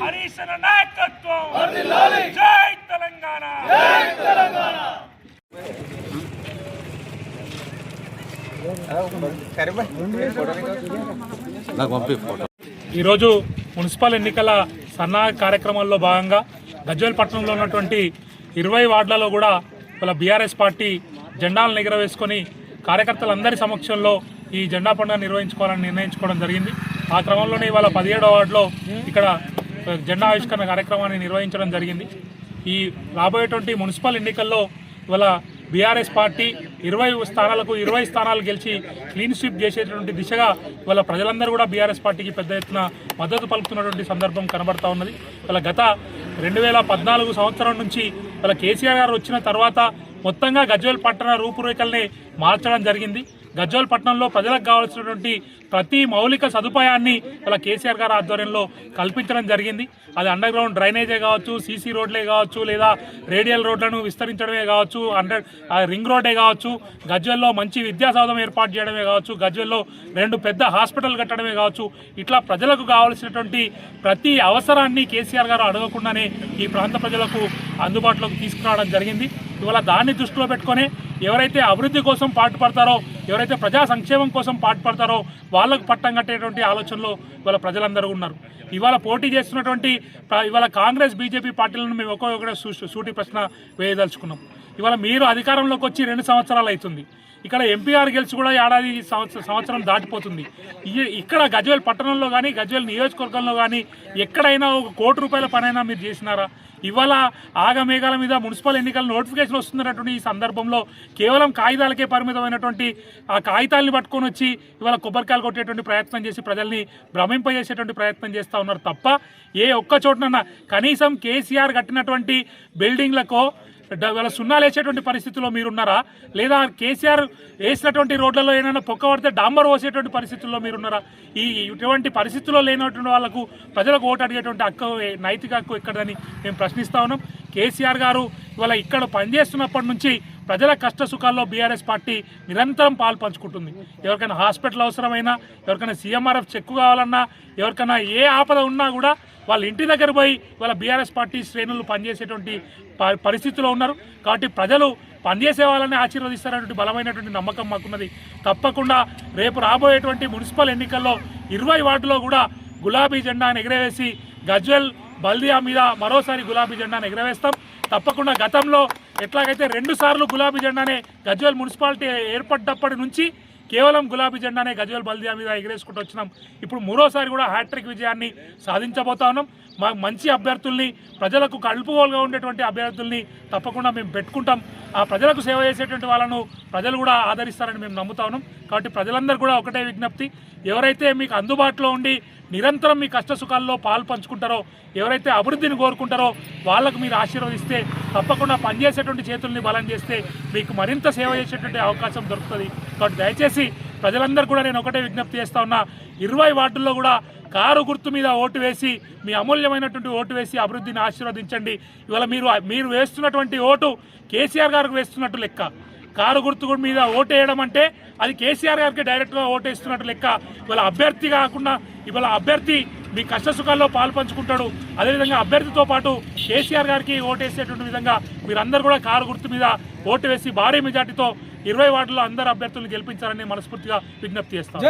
హరీష్ అన్న నాయకత్వం. జై తెలంగాణ. ఈరోజు మున్సిపల్ ఎన్నికల సన్నాహ కార్యక్రమాల్లో భాగంగా గజ్వేల్ పట్టణంలో ఉన్నటువంటి ఇరవై వార్డులలో కూడా వాళ్ళ బీఆర్ఎస్ పార్టీ జెండాలను ఎగరవేసుకొని కార్యకర్తలందరి సమక్షంలో ఈ జెండా పండుగ నిర్వహించుకోవాలని నిర్ణయించుకోవడం జరిగింది. ఆ క్రమంలోనే ఇవాళ పదిహేడవ వార్డులో ఇక్కడ జెండా ఆవిష్కరణ కార్యక్రమాన్ని నిర్వహించడం జరిగింది. ఈ రాబోయేటువంటి మున్సిపల్ ఎన్నికల్లో ఇవాళ బీఆర్ఎస్ పార్టీ ఇరవై స్థానాలకు ఇరవై స్థానాలు గెలిచి క్లీన్ స్వీప్ చేసేటువంటి దిశగా ఇవాళ ప్రజలందరూ కూడా బీఆర్ఎస్ పార్టీకి పెద్ద ఎత్తున మద్దతు పలుకుతున్నటువంటి సందర్భం కనబడతా ఉన్నది. ఇవాళ గత రెండు వేల పద్నాలుగు సంవత్సరం నుంచి ఇవాళ కేసీఆర్ గారు వచ్చిన తర్వాత మొత్తంగా గజ్వేల్ పట్టణ రూపురేఖల్ని మార్చడం జరిగింది. గజ్వేల్ పట్టణంలో ప్రజలకు కావాల్సినటువంటి ప్రతి మౌలిక సదుపాయాన్ని ఇలా కేసీఆర్ గారి ఆధ్వర్యంలో కల్పించడం జరిగింది. అది అండర్ గ్రౌండ్ డ్రైనేజే కావచ్చు సీసీ రోడ్లే కావచ్చు లేదా రేడియల్ రోడ్లను విస్తరించడమే కావచ్చు అండర్ రింగ్ రోడ్డే కావచ్చు గజ్వేల్లో మంచి విద్యా సౌధం ఏర్పాటు చేయడమే కావచ్చు గజ్వేల్లో రెండు పెద్ద హాస్పిటల్ కట్టడమే కావచ్చు ఇట్లా ప్రజలకు కావాల్సినటువంటి ప్రతి అవసరాన్ని కేసీఆర్ గారు అడగకుండానే ఈ ప్రాంత ప్రజలకు అందుబాటులోకి తీసుకురావడం జరిగింది. ఇవాళ దాన్ని దృష్టిలో పెట్టుకొని ఎవరైతే అభివృద్ధి కోసం పాటుపడతారో ఎవరైతే ప్రజా సంక్షేమం కోసం పాటుపడతారో వాళ్ళకు పట్టం కట్టేటువంటి ఆలోచనలో ఇవాళ ప్రజలందరూ ఉన్నారు. ఇవాళ పోటీ చేస్తున్నటువంటి ఇవాళ కాంగ్రెస్ బీజేపీ పార్టీలను మేము ఒక్కొక్కటి సూ- సూటి ప్రశ్న వేయదలుచుకున్నాం. ఇవాళ మీరు అధికారంలోకి వచ్చి రెండు సంవత్సరాలు అవుతుంది. ఇక్కడ ఎంపీఆర్ గెలిచి కూడా ఏడాది సంవత్సరం సంవత్సరం దాటిపోతుంది. ఇక్కడ గజ్వేల్ పట్టణంలో కానీ గజ్వేల్ నియోజకవర్గంలో కానీ ఎక్కడైనా ఒక కోటి రూపాయల పనైనా మీరు చేసినారా? ఇవాళ ఆగమేఘాల మీద మున్సిపల్ ఎన్నికల నోటిఫికేషన్ వస్తున్నటువంటి ఈ సందర్భంలో కేవలం కాగితాలకే పరిమితమైనటువంటి ఆ కాగితాలని పట్టుకొని వచ్చి ఇవాళ కొబ్బరికాయలు కొట్టేటువంటి ప్రయత్నం చేసి ప్రజల్ని భ్రమింపజేసేటువంటి ప్రయత్నం చేస్తూ ఉన్నారు తప్ప ఏ ఒక్క చోటనన్నా కనీసం కేసీఆర్ కట్టినటువంటి బిల్డింగ్లకో డ- వాళ్ళ సున్నాలు వేసేటువంటి పరిస్థితుల్లో మీరున్నారా? లేదా కేసీఆర్ వేసినటువంటి రోడ్లలో ఏమైనా పొక్క పడితే డాంబర్ పోసేటువంటి పరిస్థితుల్లో మీరున్నారా? ఈ ఇటువంటి పరిస్థితుల్లో లేనటువంటి వాళ్ళకు ప్రజలకు ఓటు అడిగేటువంటి హక్కు నైతిక హక్కు ఎక్కడని మేము ప్రశ్నిస్తా ఉన్నాం. కేసీఆర్ గారు ఇవాళ ఇక్కడ పనిచేస్తున్నప్పటి నుంచి ప్రజల కష్ట సుఖాల్లో బీఆర్ఎస్ పార్టీ నిరంతరం పాలు పంచుకుంటుంది. ఎవరికైనా హాస్పిటల్ అవసరమైనా ఎవరికైనా సీఎంఆర్ఎఫ్ చెక్కు కావాలన్నా ఎవరికైనా ఏ ఆపద ఉన్నా కూడా వాళ్ళ ఇంటి దగ్గర పోయి వాళ్ళ బీఆర్ఎస్ పార్టీ శ్రేణులు పనిచేసేటువంటి ప- పరిస్థితిలో ఉన్నారు. కాబట్టి ప్రజలు పనిచేసే వాళ్ళని ఆశీర్వదిస్తారనేటువంటి బలమైనటువంటి నమ్మకం మాకున్నది. తప్పకుండా రేపు రాబోయేటువంటి మున్సిపల్ ఎన్నికల్లో ఇరవై వార్డులో కూడా గులాబీ జెండాను ఎగరవేసి గజ్వెల్ బల్దియా మీద మరోసారి గులాబీ జెండాను ఎగరవేస్తాం. తప్పకుండా గతంలో ఎట్లాగైతే రెండు సార్లు గులాబీ జెండానే గజ్వేల్ మున్సిపాలిటీ ఏర్పడ్డప్పటి నుంచి కేవలం గులాబీ జెండానే గజ్వేల్ బల్దియా మీద ఎగిరేసుకుంటూ వచ్చినాం. ఇప్పుడు మూడోసారి కూడా హ్యాట్రిక్ విజయాన్ని సాధించబోతా ఉన్నాం. మా మంచి అభ్యర్థుల్ని ప్రజలకు కలుపుగోలుగా ఉండేటువంటి అభ్యర్థుల్ని తప్పకుండా మేము పెట్టుకుంటాం. ఆ ప్రజలకు సేవ చేసేటువంటి వాళ్ళను ప్రజలు కూడా ఆదరిస్తారని మేము నమ్ముతా ఉన్నాం. కాబట్టి ప్రజలందరూ కూడా ఒకటే విజ్ఞప్తి ఎవరైతే మీకు అందుబాటులో ఉండి నిరంతరం మీ కష్ట సుఖాల్లో పాలు పంచుకుంటారో ఎవరైతే అభివృద్ధిని కోరుకుంటారో వాళ్ళకు మీరు ఆశీర్వదిస్తే తప్పకుండా పనిచేసేటువంటి చేతుల్ని బలం చేస్తే మీకు మరింత సేవ చేసేటువంటి అవకాశం దొరుకుతుంది. కాబట్టి దయచేసి ప్రజలందరూ కూడా నేను ఒకటే విజ్ఞప్తి చేస్తా ఉన్నా ఇరవై వార్డుల్లో కూడా కారు గుర్తు మీద ఓటు వేసి మీ అమూల్యమైనటువంటి ఓటు వేసి అభివృద్ధిని ఆశీర్వదించండి. ఇవాళ మీరు మీరు వేస్తున్నటువంటి ఓటు కేసీఆర్ గారికి వేస్తున్నట్టు లెక్క. కారు గుర్తు మీద ఓటు వేయడం అంటే అది కేసీఆర్ గారికి డైరెక్ట్గా ఓటు వేస్తున్నట్టు లెక్క. ఇవాళ అభ్యర్థి కాకుండా ఇవాళ అభ్యర్థి మీ కష్ట సుఖాల్లో పాలు పంచుకుంటాడు. అదేవిధంగా అభ్యర్థితో పాటు కేసీఆర్ గారికి ఓటు వేసేటువంటి విధంగా మీరందరూ కూడా కారు గుర్తు మీద ఓటు వేసి భారీ మెజార్టీతో ఇరవై వార్డుల్లో అందరు అభ్యర్థులను గెలిపించాలని మనస్ఫూర్తిగా విజ్ఞప్తి చేస్తాం.